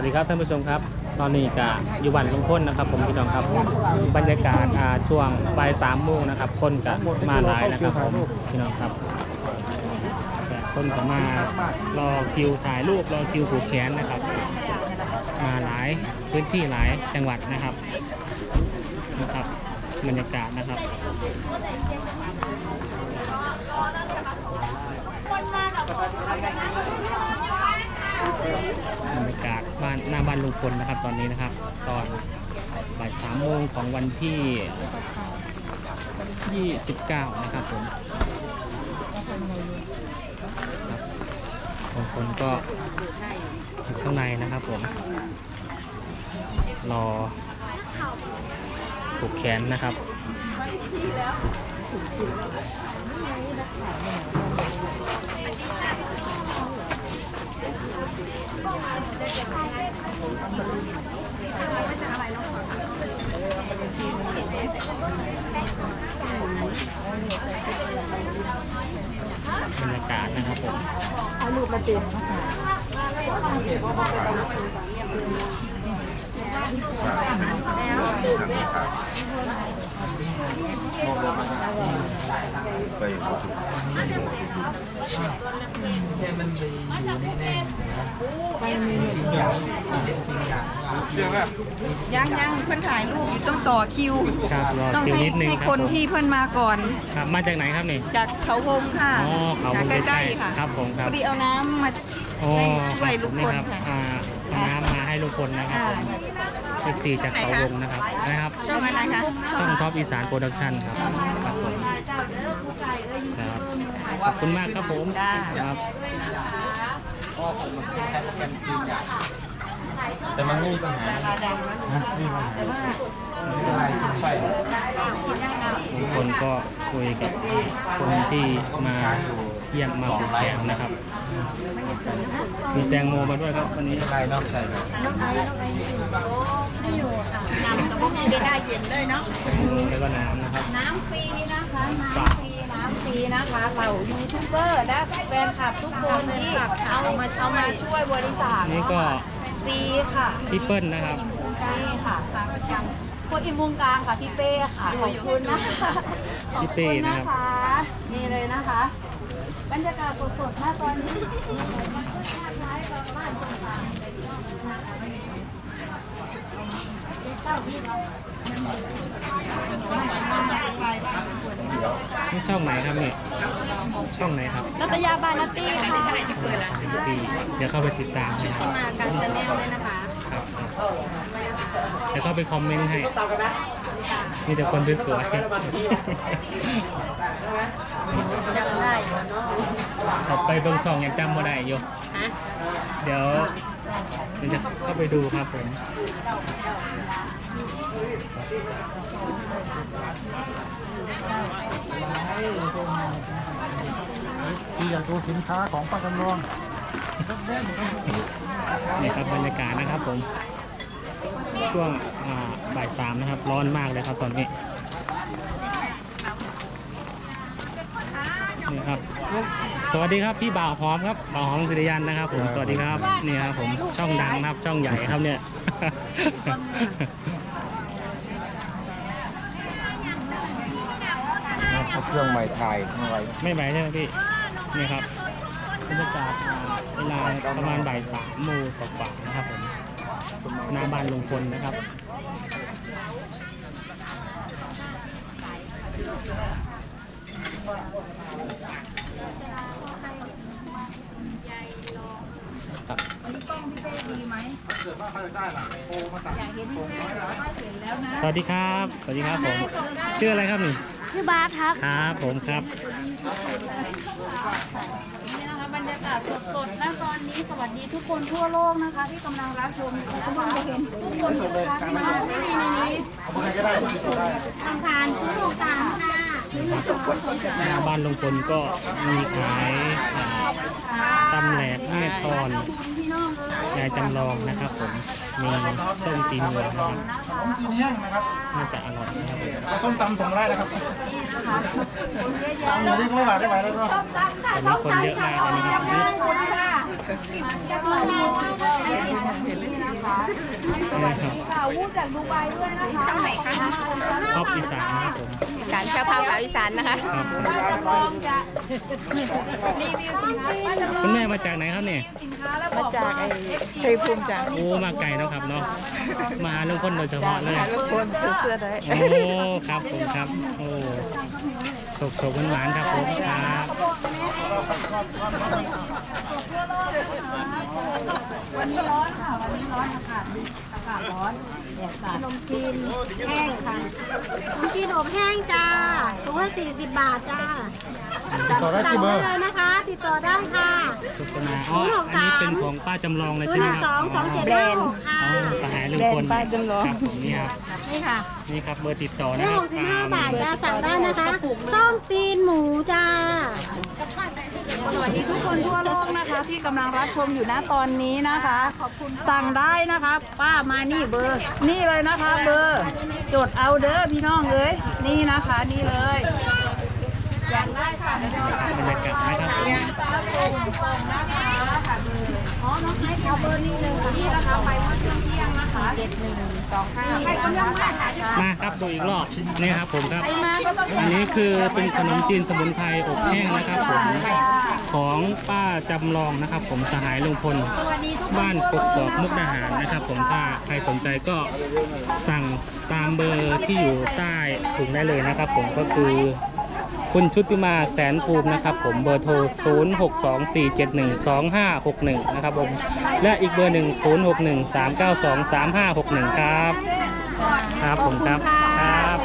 วัสดีครับท่านผู้ชมครับ ตอนนี้กะอยู่บ้านลุงพลนนะครับ ผมพี่น้องครับ บรรยากาศอ่าช่วงบ่ายสามโมงนะครับคนกะมาหลายนะครับผมพี่น้องครับแต่คนก็มารอคิวถ่ายรูปรอคิวผูกแขนนะครับ มาหลายพื้นที่หลายจังหวัดนะครับนะครับ บรรยากาศนะครับบ บรรยากาศบ้านหน้าบ้านลุงพลนะครับตอนนี้นะครับ ตอนบ่ายสามโมงของวันที่ 29 นะครับผมครับบางคนก็อยู่ข้างในนะครับผม รอผูกแขนนะครับ บรรยากาศนะครับผมเอาลูกมา เต็มนะคะไปบ่ถึงยังยังเพื่อนถ่ายรูปอยู่ต้องต่อคิว ครับรอต้องคิวให้นิดนึงให้ครับคนผมที่เพื่อนมาก่อน ครับมาจากไหนครับนี่ จากเขาวงค่ะอ๋อเขาจากวงใกล้ๆค่ะครับผมครับ พอดีเอาน้ำมาโอ้ให้ช่วยลุงพลนี่ครับค่ะ อ่าเอาน้ำมาให้ลุงพลนะครับอ่าผม14จากเขาวงนะครับนะครับ ช่องอะไรคะ ช่องท็อปอีสานโปรดักชั่นครับครับผมครับ ขอบคุณมากครับผมจ้า ครับแต่มันไม่มีปัญหานะไม่มีปัญหาแต่ว่าไม่เป็นไรใช่ทุกคนก็คุยกับคนที่มาเยี่ยมมาผูกแขนนะครับ มีแตงโมมาด้วยครับวันนี้ไม่เป็นไรเนาะใช่ครับน้ำกับพวกนี้ได้เย็นเลยเนาะ แล้วก็น้ำนะครับ น้ำฟรีนะคะน้ำฟรี น้ำฟรีนะคะเรายูทูบเบอร์และแฟนคลับทุกคนแฟนที่คลับค่ะเอามาช่วยมาช่วยบริจาคนี่ก็ฟรีค่ะพี่เปิ้ลนะครับนี่ค่ะขาประจคนอิมมุงกลางค่ะพี่เป้ค่ะขอบคุณนะคะขอบพี่เป้คุณนะนะครับคะนี่เลยนะคะ บรรยากาศสดๆหน้าตอนนี้นี่ ช่องไหนครับนี่ช่องไหนครับรัตยาบานาตี้ค่ะที่เดี๋ยวเข้าไปติดตามนะคที่รับมาการชาแนลด้วยนะคะครับครับเดี๋ยวเข้าไปคอมเมนต์ให้มีแต่คนสวยจำได้อยู่เนาะๆขับไปเบิ่งช่องยังจำไม่ได้อยู่ฮะเดี๋ยวเดี๋ยวจะเข้าไปดูครับผม ซีอยากดูสินค้าของป้าจำลองนี่ครับบรรยากาศนะครับผม ช่วงบ่ายสามนะครับ ร้อนมากเลยครับตอนนี้นี่ครับ สวัสดีครับพี่บ่าวหอมครับบ่าวหอมสุริยันนะครับ ผมสวัสดีครับนี่ครับผมช่องดังครับช่องใหญ่ครับเนี่ย เอาเครื่องใหม่ถ่ายเอาไว้ไม่ไหวใช่ไหมพี่นี่ครับบรรยากาศอ่าเวลาประมาณบ่ายสามโมงกว่าๆนะครับผมหน้าบ้านลุงพลนะครับครับสวัสดีครับ สวัสดีครับผมชื่ออะไรครับนี่ พี่บาสครับ ครับผมครับนี่นะคะบรรยากาศสดๆณตอนนี้สวัสดีทุกคนทั่วโลกนะคะที่กำลังรับชมอยู่นะคะทุกคนนะคะที่มาที่นี่นี่ทางผ่านซื้อของต่างค่ะหน้าบ้านลุงพลก็มีขายอ่าตำแหลกแม่ตอนพี่น้องเลยยายจำลองนะครับผม มีส้มตีนวัวนะครับกินแห้งนะครับน่าจะอร่อยนะครับผมเอาส้มตำส่งได้นะครับนี่นะคะคนเยอะแยะตำอยู่ที่ไม่บาทได้ไหมแล้วก็ส้มตำค่ะส้มตำค่ะขอบคุณค่ะขอบคุณค่ะอันนะครับ ค่ะวูดจากดูไบด้วยนะคะช่องไหนคะท็อปอีสานนะครับผมอีสานแค่ภาษาอีสานนะคะครับป้าจำลองจะรีวิวสินค้าป้าจำลองคุณแม่มาจากไหนครับเนี่ยสินค้าแล้วบอกว่าชัยภูมิจ้ะโอ้มาไกลเนาะครับเนาะมาหาลุงพลโดยเฉพาะเลยทุกคนซื้อเสื้อได้โอ้ครับผมครับโอ้โฉกโฉกหวานๆครับผมครับวันนี้ร้อนค่ะ วันนี้ร้อนอากาศดีอากาศร้อนขนมจีนแห้งค่ะขนมจีนอบแห้งจ้าถุงละ40บบาทจ้าต่อได้สั่งกี่เบอได้ร์ เลยนะคะ ติดต่อได้ค่ะ โฆษณาอ๋อ อันนี้เป็นของป้าจำลองเลย0ใช่ไหม1ครับ2 2 7แบร5นด์6ค่ะ อ๋อสหายลุงพลแบรนด์ป้าจำลอง ครับผมนี่ครับ นี่ค่ะนี่ครับเบอร์ติดต่อนะได้ครับ65บาทจ้าสั่งได้นะคะส้มตีนหมูจ้า สวัสดีทุกคนทั่วโลกนะคะ ที่กำลังรับชมอยู่นะตอนนี้นะคะ สั่งได้นะคะ ป้ามานี่เบอร์ นี่เลยนะคะเบอร์ จดเอาเด้อพี่น้องเอ้ยนี่นะคะนี่เลยบรรยากาศนะครับอ๋อน้องไม้ เอาเบอร์นี้เลยค่ะนี่นะคะไปเมื่อช่วงเที่ยงนะคะเจ็ดหนึ่งสองห้าใครคนยังไม่ถ่ายมาครับดูอีกรอบนี่ครับผมครับ อันนี้คือเป็นขนมจีนสมุนไพรอบแห้งนะครับผมของป้าจำลองนะครับ ผมสหายลุงพลบ้านกกอกมุกดาหารนะครับ ผมถ้าใครสนใจก็สั่งตามเบอร์ที่อยู่ใต้ถุงได้เลยนะครับ ผมก็คือ คุณชุติมาแสนภูมินะครับ ผมเบอร์โทร 0624712561 นะครับผม และอีกเบอร์หนึ่ง0613923561 ครับ ครับผมครับ ครับ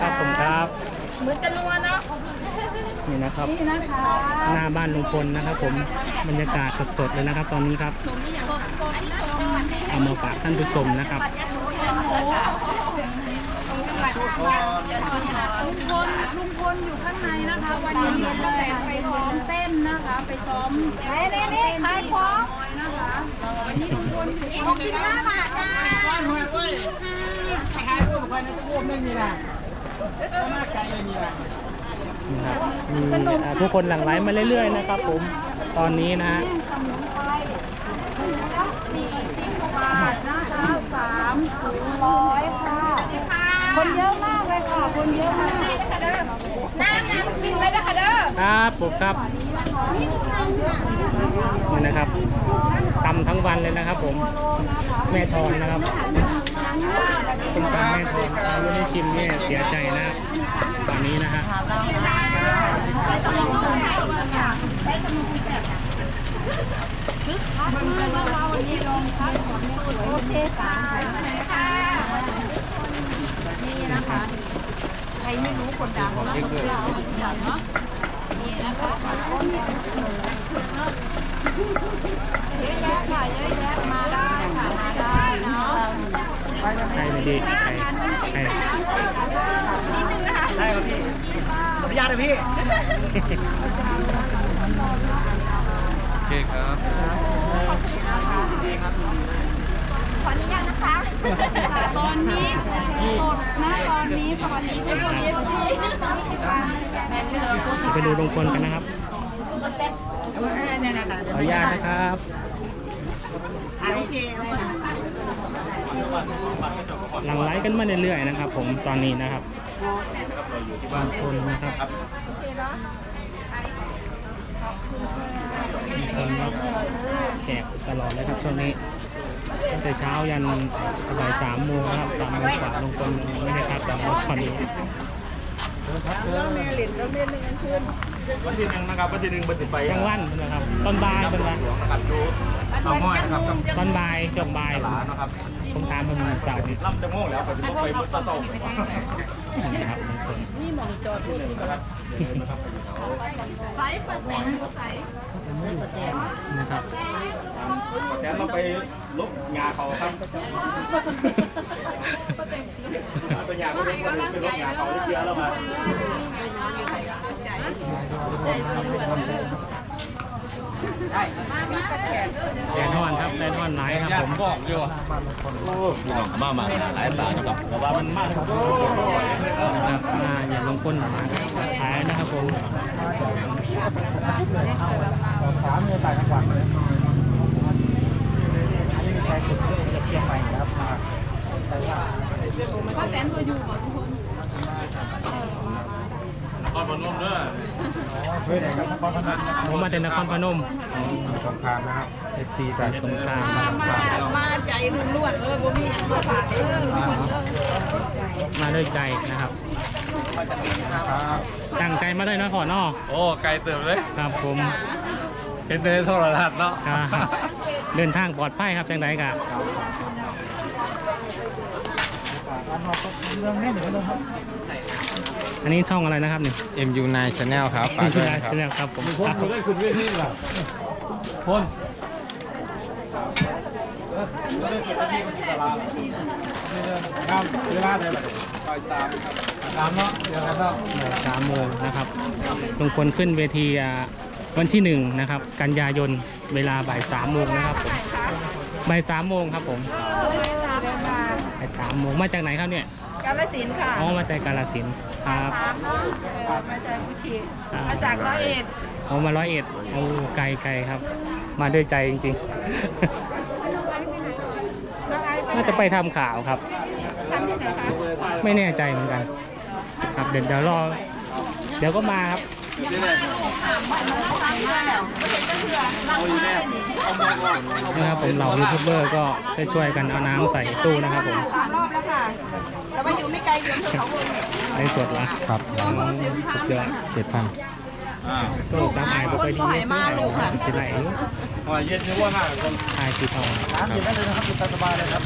ครับผมครับ เหมือนกันนัวเนาะนี่นะครับนี่นะคะหน้าบ้านลุงพลนะครับ ผม บรรยากาศสดๆเลยนะครับ ตอนนี้ครับ เอามาฝากท่านผู้ชมนะครับ ลุงพลลุงพลอยู่ข้างในนะคะ วันนี้แต่ไปซ้อมเต้นนะคะ ไปซ้อมเน่เน่เน่ขายของนะคะวันนี้ลุงพลอยู่ที่65บาทจ้านะครับมีอ่าผู้คนหลั่งไหลมาเรื่อยๆนะครับผมตอนนี้นะฮะสมุนไพรถุงละ40บาทนะคะสามถุงร้อยค่ะ คนเยอะมากเลยค่ะ คนเยอะมากครับผมครับนี่นะครับตำทั้งวันเลยนะครับ ผม แม่ทอนนะครับคุณตำแม่ทอนเราไม่ได้ชิมเนี่ยเสียใจนะตอนนี้นะฮะโอเคสามค่ะ นี่นะคะ ใครไม่รู้คนดังเนาะคนดังเนาะนี่นะคะเยอะแยะค่ะเยอะแยะมาได้ค่ะมาได้เนาะใครไม่ดีใครใครได้ครับพี่อนุญาตเลยพี่โอเคครับขอ อนุญาตนะคะ ตอนนี้สดนะตอนนี้สวัสดีทุกคนที่ไปดูลุงพลกันนะครับขออนุญาตนะครับหลังไลฟ์กันมาเรื่อยๆนะครับ ผมตอนนี้นะครับบางคนนะครับมีคนรับแขกตลอดเลยครับช่วงนี้ ตั้งแต่เช้ายันบ่ายสามโมงนะครับสามโมงกว่าลงคนไม่ได้พักแต่ว่าตอนนี้วันที่หนึ่งนะครับวันที่หนึ่งบันทึกไปกลางวันนะครับตอนบ่ายเป็นวันหลวงนะครับดูเสาห้อยนะครับกับตอนบ่ายช่วงบ่ายหลานนะครับผมตามเป็นเสาร์นี่ล่ำจะโม่งแล้วปัจจุบันไปมุดตะโต นะครับบางคนไฟเปิดแตงไฟนะครับแกเราไปลบงาเขาครับตัวยาก็เป็นคนเป็นลบงาเขาเยอะแล้วมา แดนอนครับแดนอนไลท์ครับผมบอกอยู่โอ้พี่น้องมามาหลายตานะครับแต่ว่ามันมากครับนะครับอ่าอย่างลงพ้นมาท้ายนะครับผม ถามเงินต่างจังหวัดเลย ด้วยนะครับนครพนม ผมมาจากนครพนม สงครามนะครับ FC จากสงคราม มามาใจรุ่นล้วนเลยบ่มีหยังมาฝากเด้อทุกคนเด้อมาด้วยใจนะครับ ตั้งใจมาด้วยเนาะขอนอโอ้ไกลเติมเลย ครับผมเห็นในโทรทัศน์เนาะครับเดินทางปลอดภัยครับจังไดกะ อันนี้ช่องอะไรนะครับนี่เอ็มยูไนชาแนลครับฝากด้วยนะครับนี่ครับผมพ่นคุณได้คุณเวทีล่ะพ่นครับเวลาเท่าไหร่บ่ายสามครับสามเนาะเดี๋ยวกันเนาะสามโมงนะครับลุงพลขึ้นเวทีอ่าวันที่หนึ่งนะครับ กันยายนเวลาบ่ายสามโมงนะครับผมบ่ายสามโมงครับผมบ่ายสามโมงมาจากไหนครับเนี่ย กาฬสินธุ์ค่ะอ๋อมาจากกาฬสินธุ์ครับเออมาจากกุชิอ่ามมาจากร้อยเอ็ดเอามาร้อยเอ็ดโอ้ไกลไกลครับ มาด้วยใจจริงแล้วไอ้ๆน่าจะไปทำข่าวครับ ทำที่ไหนคะไม่แน่ใจเหมือนกัน ครับเดี๋ยวเดี๋ยวรอ เดี๋ยวก็มาครับนะครับผมเหล่ายูทูบเบอร์ก็ช่วยๆกันเอาน้ำใส่ตู้นะครับผมสามรอบแล้วค่ะแต่ว่าอยู่ไม่ไกลอยู่อำเภอเขาวงเนี่ยในสดละครับอืมสุดยอดเจ็ดพันโซ่สามไอ้ไปดีเลยสิไหนอ๋อเย็นชื่อว่าห้าคนทายสีทองน้ำเย็นได้เลยนะครับสบายเลยครับ